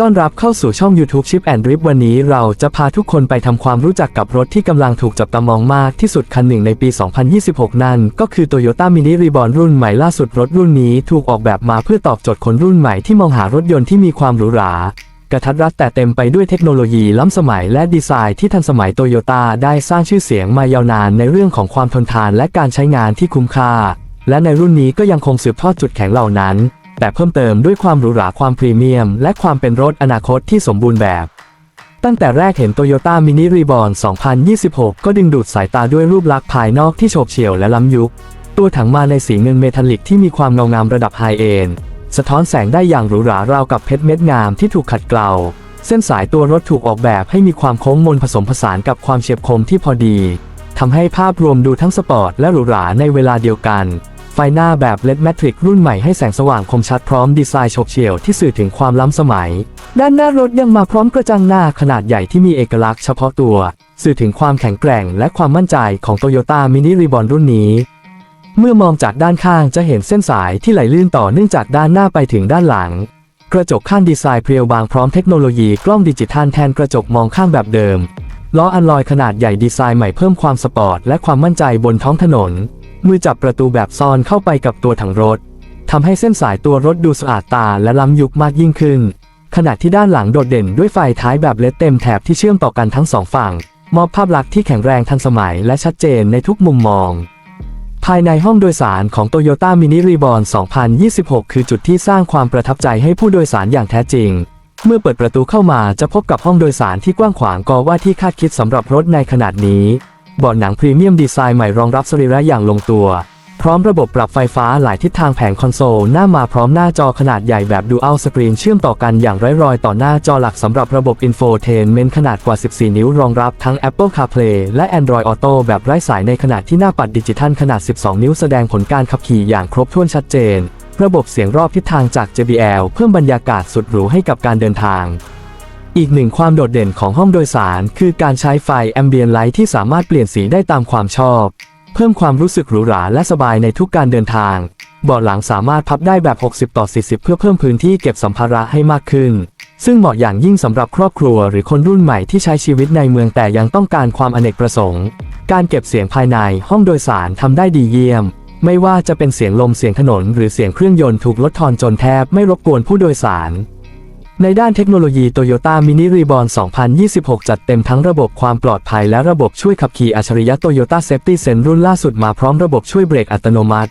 ต้อนรับเข้าสู่ช่อง YouTube Chip and Drip วันนี้เราจะพาทุกคนไปทำความรู้จักกับรถที่กำลังถูกจับตามองมากที่สุดคันหนึ่งในปี 2026 นั่น ก็คือ Toyota Mini Reborn รุ่นใหม่ล่าสุดรถรุ่นนี้ถูกออกแบบมาเพื่อตอบโจทย์คนรุ่นใหม่ที่มองหารถยนต์ที่มีความหรูหรากระทัดรัดแต่เต็มไปด้วยเทคโนโลยีล้ำสมัยและดีไซน์ที่ทันสมัยโตโยต้าได้สร้างชื่อเสียงมายาวนานในเรื่องของความทนทานและการใช้งานที่คุ้มค่า และในรุ่นนี้ก็ยังคงสืบทอดจุดแข็งเหล่านั้น แต่เพิ่มเติมด้วยความหรูหราความพรีเมียม และความเป็นรถอนาคตที่สมบูรณ์แบบ ตั้งแต่แรกเห็น Toyota Mini Reborn 2026 ก็ดึงดูดสายตาด้วยรูปลักษณ์ภายนอกที่โฉบเฉี่ยวและล้ำยุค ตัวถังมาในสีเงินเมทัลลิกที่มีความเงางามระดับไฮเอนสะท้อนแสงได้อย่างหรูหราราวกับเพชรเม็ดงามที่ถูกขัดเกลาเส้นสายตัวรถถูกออกแบบให้มีความโค้งมนผสมผสานกับความเฉียบคมที่พอดีทำให้ภาพรวมดูทั้งสปอร์ตและหรูหราในเวลาเดียวกัน ไฟหน้าแบบ LED Matrix รุ่นใหม่ให้แสงสว่างคมชัดพร้อมดีไซน์โฉบเฉี่ยวที่สื่อถึงความล้ำสมัย ด้านหน้ารถยังมาพร้อมกระจังหน้าขนาดใหญ่ที่มีเอกลักษณ์เฉพาะตัว สื่อถึงความแข็งแกร่งและความมั่นใจของ Toyota Mini Reborn รุ่นนี้ เมื่อมองจากด้านข้างจะเห็นเส้นสายที่ไหลลื่นต่อเนื่องจากด้านหน้าไปถึงด้านหลัง กระจกข้างดีไซน์เพรียวบางพร้อมเทคโนโลยีกล้องดิจิทัลแทนกระจกมองข้างแบบเดิมล้ออันลอยขนาดใหญ่ดีไซน์ใหม่เพิ่มความสปอร์ตและความมั่นใจบนท้องถนน มือจับประตูแบบซ่อนเข้าไปกับตัวถังรถทำให้เส้นสายตัวรถดูสะอาดตาและล้ำยุคมากยิ่งขึ้น ขณะที่ด้านหลังโดดเด่นด้วยไฟท้ายแบบเลดเต็มแถบที่เชื่อมต่อกันทั้งสองฝั่ง มอบภาพลักษณ์ที่แข็งแรงทันสมัยและชัดเจนในทุกมุมมอง ภายในห้องโดยสารของ Toyota Mini Reborn 2026 คือจุดที่สร้างความประทับใจให้ผู้โดยสารอย่างแท้จริง เมื่อเปิดประตูเข้ามาจะพบกับห้องโดยสารที่กว้างขวางกว่าที่คาดคิดสำหรับรถในขนาดนี้ เบาะหนังพรีเมียมดีไซน์ใหม่รองรับสรีระอย่างลงตัว พร้อมระบบปรับไฟฟ้าหลายทิศทางแผงคอนโซล หน้ามาพร้อมหน้าจอขนาดใหญ่แบบดูอัลสกรีนเชื่อมต่อกันอย่างไร้รอยต่อหน้าจอหลักสำหรับระบบ Infotainment ขนาดกว่า 14 นิ้วรองรับทั้ง Apple CarPlay และ Android Auto แบบไร้สายในขณะที่หน้าปัดดิจิทัลขนาด 12 นิ้วแสดงผลการขับขี่อย่างครบถ้วนชัดเจน ระบบเสียงรอบทิศทางจาก JBL เพิ่มบรรยากาศสุดหรูให้กับการเดินทาง อีกหนึ่งความโดดเด่นของห้องโดยสาร คือการใช้ไฟแอมเบียนไลท์ที่สามารถเปลี่ยนสีได้ตามความชอบ เพิ่มความรู้สึกหรูหราและสบายในทุกการเดินทาง เบาะหลังสามารถพับได้แบบ 60 ต่อ 40 เพื่อเพิ่มพื้นที่เก็บสัมภาระให้มากขึ้น ซึ่งเหมาะอย่างยิ่งสำหรับครอบครัวหรือคนรุ่นใหม่ที่ใช้ชีวิตในเมืองแต่ยังต้องการความอเนกประสงค์ การเก็บเสียงภายในห้องโดยสารทำได้ดีเยี่ยมไม่ว่าจะเป็นเสียงลมเสียงถนน หรือเสียงเครื่องยนต์ถูกลดทอนจนแทบไม่รบกวนผู้โดยสาร ในด้านเทคโนโลยี Toyota Mini Reborn 2026 จัดเต็มทั้งระบบความปลอดภัยและระบบช่วยขับขี่อัจฉริยะ Toyota Safety Sense รุ่นล่าสุดมาพร้อมระบบช่วยเบรกอัตโนมัติ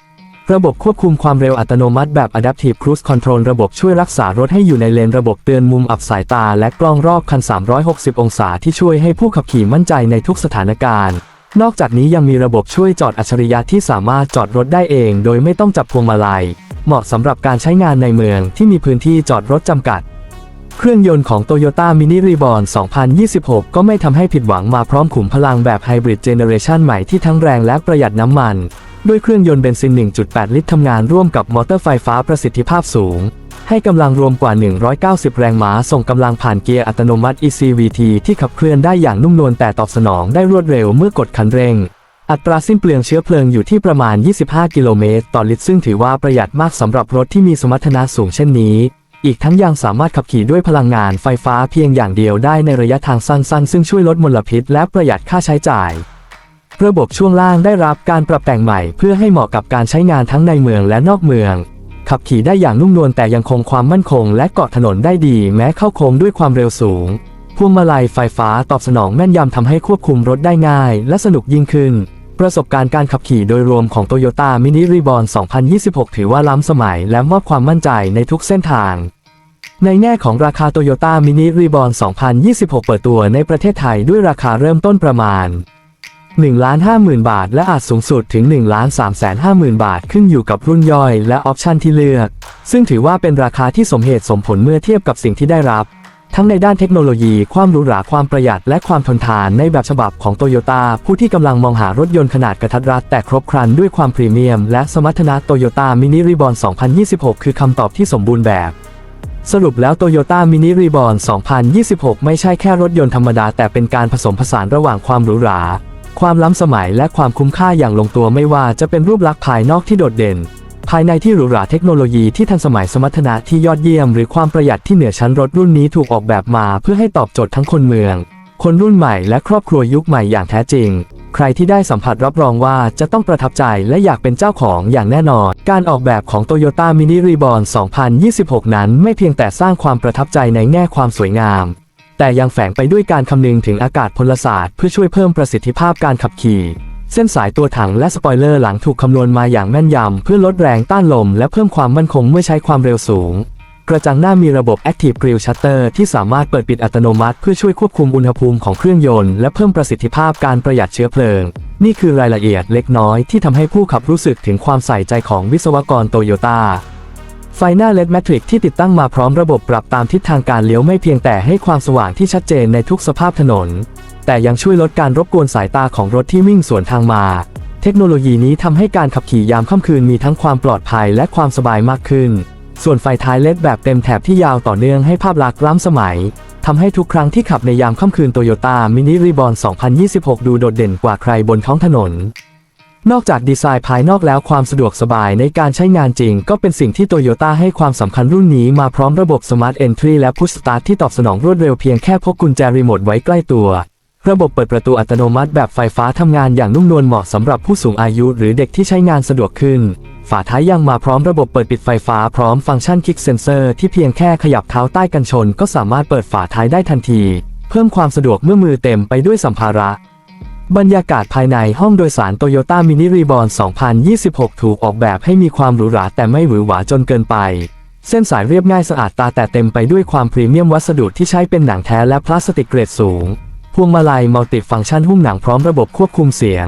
ระบบควบคุมความเร็วอัตโนมัติแบบ Adaptive Cruise Control ระบบช่วยรักษารถให้อยู่ในเลน ระบบเตือนมุมอับสายตา และกล้องรอบคัน 360 องศาที่ช่วยให้ผู้ขับขี่มั่นใจในทุกสถานการณ์ นอกจากนี้ยังมีระบบช่วยจอดอัจฉริยะที่สามารถจอดรถได้เอง โดยไม่ต้องจับพวงมาลัย เหมาะสำหรับการใช้งานในเมืองที่มีพื้นที่จอดรถจำกัด เครื่องยนต์ของ Toyota Mini Reborn 2026 ก็ไม่ทำให้ผิดหวังมาพร้อมขุมพลังแบบไฮบริดเจเนเรชันใหม่ที่ทั้งแรงและประหยัดน้ำมัน ด้วยเครื่องยนต์เบนซิน 1.8 ลิตรทำงานร่วมกับมอเตอร์ไฟฟ้าประสิทธิภาพสูง ให้กำลังรวมกว่า 190 แรงม้า ส่งกำลังผ่านเกียร์อัตโนมัติ ECVT ที่ขับเคลื่อนได้อย่างนุ่มนวลแต่ตอบสนองได้รวดเร็วเมื่อกดคันเร่ง อัตราสิ้นเปลืองเชื้อเพลิงอยู่ที่ประมาณ 25 กิโลเมตรต่อลิตรซึ่งถือว่าประหยัดมากสำหรับรถที่มีสมรรถนะสูงเช่นนี้ อีกทั้งยังสามารถขับขี่ด้วยพลังงานไฟฟ้าเพียงอย่างเดียวได้ในระยะทางสั้นๆ ซึ่งช่วยลดมลพิษและประหยัดค่าใช้จ่าย ระบบช่วงล่างได้รับการปรับแต่งใหม่ เพื่อให้เหมาะกับการใช้งานทั้งในเมืองและนอกเมือง ขับขี่ได้อย่างนุ่มนวลแต่ยังคงความมั่นคง และเกาะถนนได้ดีแม้เข้าโค้งด้วยความเร็วสูงพวงมาลัยไฟฟ้าตอบสนองแม่นยำทำให้ควบคุมรถได้ง่าย และสนุกยิ่งขึ้น ประสบการณ์การขับขี่โดยรวมของ Toyota Mini Reborn 2026 ถือว่าล้ำสมัยและมอบความมั่นใจในทุกเส้นทาง ในแง่ของราคา Toyota Mini Reborn 2026 เปิดตัวในประเทศไทยด้วยราคาเริ่มต้นประมาณ 1,50,000 บาท และอาจสูงสุดถึง 1,350,000 บาท ขึ้นอยู่กับรุ่นย่อยและออปชันที่เลือก ซึ่งถือว่าเป็นราคาที่สมเหตุสมผลเมื่อเทียบกับสิ่งที่ได้รับ ทั้งในด้านเทคโนโลยี ความหรูหราความประหยัดและความทนทานในแบบฉบับของโตโยต้าผู้ที่กำลังมองหารถยนต์ขนาดกระทัดรัดแต่ครบครันด้วยความพรีเมียม และสมรรถนะโตโยต้ามินิรีบอล2026 คือคำตอบที่สมบูรณ์แบบ สรุปแล้ว Toyota Mini Reborn 2026 ไม่ใช่แค่รถยนต์ธรรมดา แต่เป็นการผสมผสานระหว่างความหรูหรา ความล้ำสมัยและความคุ้มค่าอย่างลงตัวไม่ว่าจะเป็นรูปลักษณ์ภายนอกที่โดดเด่น ภายในที่หรูหราเทคโนโลยีที่ทันสมัยสมรรถนะที่ยอดเยี่ยม หรือความประหยัดที่เหนือชั้นรถรุ่นนี้ถูกออกแบบมา เพื่อให้ตอบโจทย์ทั้งคนเมือง คนรุ่นใหม่และครอบครัวยุคใหม่อย่างแท้จริง ใครที่ได้สัมผัสรับรองว่าจะต้องประทับใจและอยากเป็นเจ้าของอย่างแน่นอน การออกแบบของ Toyota Mini Reborn 2026 นั้นไม่เพียงแต่สร้างความประทับใจในแง่ความสวยงาม แต่ยังแฝงไปด้วยการคำนึงถึงอากาศพลศาสตร์เพื่อช่วยเพิ่มประสิทธิภาพการขับขี่ เส้นสายตัวถังและสปอยเลอร์หลังถูกคำนวณมาอย่างแม่นยำเพื่อลดแรงต้านลมและเพิ่มความมั่นคงเมื่อใช้ความเร็วสูง กระจังหน้ามีระบบ Active Grill Shutter ที่สามารถเปิดปิดอัตโนมัติเพื่อช่วยควบคุมอุณหภูมิของเครื่องยนต์และเพิ่มประสิทธิภาพการประหยัดเชื้อเพลิง นี่คือรายละเอียดเล็กน้อยที่ทำให้ผู้ขับรู้สึกถึงความใส่ใจของวิศวกรโตโยต้าไฟหน้า LED Matrix ที่ติดตั้งมาพร้อมระบบปรับตามทิศทางการเลี้ยวไม่เพียงแต่ให้ความสว่างที่ชัดเจนในทุกสภาพถนน แต่ยังช่วยลดการรบกวนสายตาของรถที่วิ่งสวนทางมา เทคโนโลยีนี้ทำให้การขับขี่ยามค่ำคืนมีทั้งความปลอดภัยและความสบายมากขึ้น ส่วนไฟท้ายเลดแบบเต็มแถบที่ยาวต่อเนื่องให้ภาพลักษณ์ล้ำสมัยทำให้ทุกครั้งที่ขับในยามค่ำคืนโตโยต้ามินิรีบอ2026 ดูโดดเด่นกว่าใครบนท้องถนน นอกจากดีไซน์ภายนอกแล้วความสะดวกสบายในการใช้งานจริง ก็เป็นสิ่งที่โตโยต้าให้ความสำคัญรุ่นนี้มาพร้อมระบบ Smart Entry และ Push Start ที่ตอบสนองรวดเร็วเพียงแค่พกกุญแจรีโมทไว้ใกล้ตัวระบบเปิดประตูอัตโนมัติแบบไฟฟ้าทำงานอย่างนุ่มนวลเหมาะสำหรับผู้สูงอายุหรือเด็กที่ใช้งานสะดวกขึ้น ฝาท้ายยังมาพร้อมระบบเปิดปิดไฟฟ้าพร้อมฟังก์ชันคลิกเซนเซอร์ที่เพียงแค่ขยับเท้าใต้กันชน ก็สามารถเปิดฝาท้ายได้ทันที เพิ่มความสะดวกเมื่อมือเต็มไปด้วยสัมภาระ บรรยากาศภายในห้องโดยสาร Toyota Mini Reborn 2026 ถูกออกแบบให้มีความหรูหราแต่ไม่หวือหวาจนเกินไป เส้นสายเรียบง่ายสะอาดตาแต่เต็มไปด้วยความพรีเมียมวัสดุที่ใช้เป็นหนังแท้และพลาสติกเกรดสูง พวงมาลัยมัลติฟังก์ชันหุ้มหนังพร้อมระบบควบคุมเสียง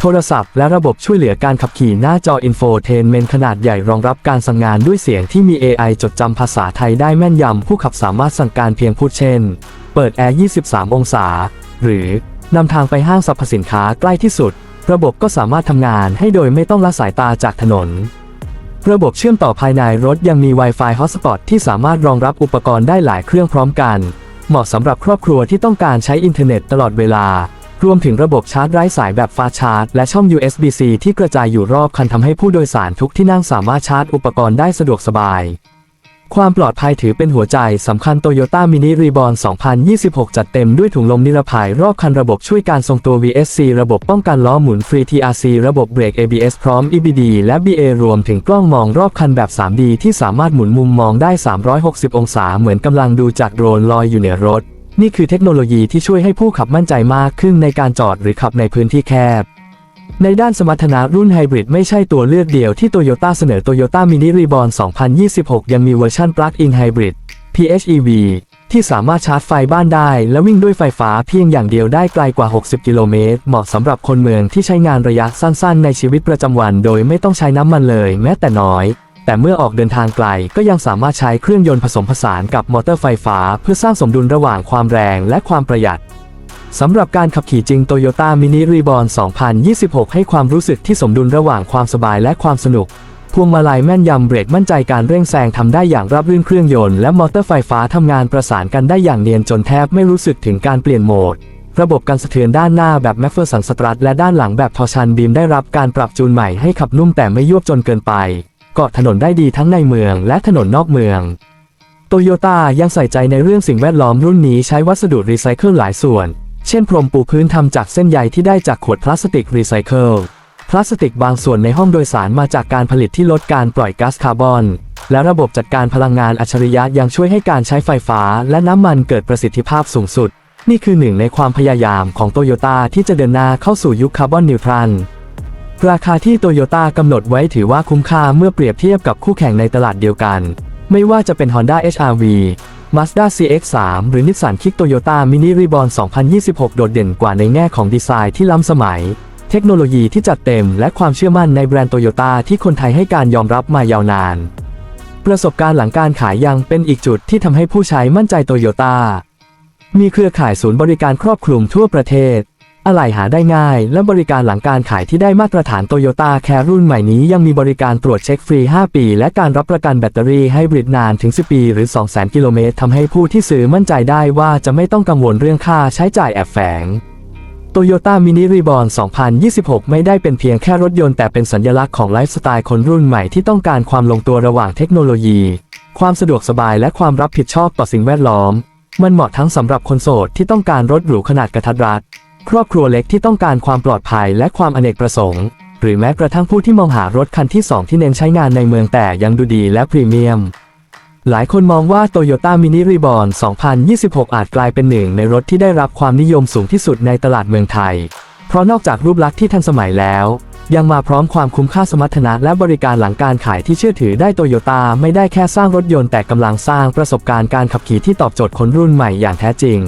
โทรศัพท์และระบบช่วยเหลือการขับขี่หน้าจออินโฟเทนเมนต์ขนาดใหญ่รองรับการสั่งงานด้วยเสียงที่มี AI จดจำภาษาไทยได้แม่นยำ ผู้ขับสามารถสั่งการเพียงพูดเช่น เปิดแอร์ 23 องศา หรือนำทางไปห้างสรรพสินค้าใกล้ที่สุด ระบบก็สามารถทำงานให้โดยไม่ต้องละสายตาจากถนน ระบบเชื่อมต่อภายในรถยังมี Wi-Fi Hotspot ที่สามารถรองรับอุปกรณ์ได้หลายเครื่องพร้อมกัน เหมาะสำหรับครอบครัวที่ต้องการใช้อินเทอร์เน็ตตลอดเวลา รวมถึงระบบชาร์จไร้สายแบบฟาชาร์จ และช่อง USB-C ที่กระจายอยู่รอบคันทำให้ผู้โดยสารทุกที่นั่งสามารถชาร์จอุปกรณ์ได้สะดวกสบาย ความปลอดภัยถือเป็นหัวใจสำคัญ Toyota Mini Reborn 2026 จัดเต็มด้วยถุงลมนิรภัยรอบคันระบบช่วยการทรงตัว VSC ระบบป้องกันล้อหมุนฟรี TRC ระบบเบรก ABS พร้อม EBD และ BA รวมถึงกล้องมองรอบคันแบบ 3D ที่สามารถหมุนมุมมองได้ 360 องศาเหมือนกำลังดูจากโดรนลอยอยู่เหนือรถ นี่คือเทคโนโลยีที่ช่วยให้ผู้ขับมั่นใจมากขึ้นในการจอดหรือขับในพื้นที่แคบ ในด้านสมรรถนะรุ่นไฮบริดไม่ใช่ตัวเลือกเดียวที่โตโยต้าเสนอ Toyota Mini Reborn 2026 ยังมีเวอร์ชัน Plug-in Hybrid PHEV ที่สามารถชาร์จไฟบ้านได้ และวิ่งด้วยไฟฟ้าเพียงอย่างเดียวได้ไกลกว่า 60 กิโลเมตร เหมาะสำหรับคนเมืองที่ใช้งานระยะสั้นๆ ในชีวิตประจำวัน โดยไม่ต้องใช้น้ำมันเลยแม้แต่น้อย แต่เมื่อออกเดินทางไกลก็ยังสามารถใช้เครื่องยนต์ผสมผสานกับมอเตอร์ไฟฟ้า เพื่อสร้างสมดุลระหว่างความแรงและความประหยัดสำหรับการขับขี่จริง Toyota Mini Reborn 2026 ให้ความรู้สึกที่สมดุลระหว่างความสบายและความสนุก พวงมาลัยแม่นยำเบรกมั่นใจการเร่งแซงทำได้อย่างราบรื่นเครื่องยนต์และมอเตอร์ไฟฟ้าทำงานประสานกันได้อย่างเนียนจนแทบไม่รู้สึกถึงการเปลี่ยนโหมด ระบบการสะเทือนด้านหน้าแบบแมฟเฟอร์สันสตรัทและด้านหลังแบบทอชันบีมได้รับการปรับจูนใหม่ให้ขับนุ่มแต่ไม่ยวบจนเกินไป เกาะถนนได้ดีทั้งในเมืองและถนนนอกเมือง โตโยต้ายังใส่ใจในเรื่องสิ่งแวดล้อมรุ่นนี้ใช้วัสดุรีไซเคิลหลายส่วน เช่นพรมปูพื้นทำจากเส้นใยที่ได้จากขวดพลาสติกรีไซเคิล พลาสติกบางส่วนในห้องโดยสารมาจากการผลิตที่ลดการปล่อยก๊าซคาร์บอน และระบบจัดการพลังงานอัจฉริยะยังช่วยให้การใช้ไฟฟ้าและน้ำมันเกิดประสิทธิภาพสูงสุด นี่คือหนึ่งในความพยายามของโตโยต้าที่จะเดินหน้าเข้าสู่ยุคคาร์บอนนิวทรัล ราคาที่โตโยต้ากำหนดไว้ถือว่าคุ้มค่าเมื่อเปรียบเทียบกับคู่แข่งในตลาดเดียวกัน ไม่ว่าจะเป็น Honda HR-V Mazda CX-3 หรือ Nissan Kick Toyota Mini Reborn 2026 โดดเด่นกว่าในแง่ของดีไซน์ที่ล้ำสมัย เทคโนโลยีที่จัดเต็มและความเชื่อมั่นในแบรนด์โตโยต้าที่คนไทยให้การยอมรับมายาวนาน ประสบการณ์หลังการขายยังเป็นอีกจุดที่ทำให้ผู้ใช้มั่นใจโตโยต้ามีเครือข่ายศูนย์บริการครอบคลุมทั่วประเทศ อะไหล่หาได้ง่าย และบริการหลังการขายที่ได้มาตรฐานโตโยต้าแคร์รุ่นใหม่นี้ยังมีบริการตรวจเช็คฟรี 5 ปี และการรับประกันแบตเตอรี่ให้บริดนานถึง 10 ปี หรือ 200,000 กิโลเมตรทำให้ผู้ที่ซื้อมั่นใจได้ว่าจะไม่ต้องกังวลเรื่องค่าใช้จ่ายแอบแฝง Toyota Mini Reborn 2026 ไม่ได้เป็นเพียงแค่รถยนต์แต่เป็นสัญลักษณ์ของไลฟ์สไตล์คนรุ่นใหม่ที่ต้องการความลงตัวระหว่างเทคโนโลยี ความสะดวกสบายและความรับผิดชอบต่อสิ่งแวดล้อม มันเหมาะทั้งสำหรับคนโสดที่ต้องการรถหรูขนาดกระทัดรัด ครอบครัวเล็กที่ต้องการความปลอดภัยและความอเนกประสงค์ หรือแม้กระทั่งผู้ที่มองหารถคันที่ 2 ที่เน้นใช้งานในเมืองแต่ยังดูดีและพรีเมียม หลายคนมองว่า Toyota Mini Reborn 2026 อาจกลายเป็นหนึ่งในรถที่ได้รับความนิยมสูงที่สุดในตลาดเมืองไทย เพราะนอกจากรูปลักษณ์ที่ทันสมัยแล้วยังมาพร้อมความคุ้มค่าสมรรถนะและบริการหลังการขายที่เชื่อถือได้โตโยต้าไม่ได้แค่สร้างรถยนต์แต่กำลังสร้างประสบการณ์การขับขี่ที่ตอบโจทย์คนรุ่นใหม่อย่างแท้จริง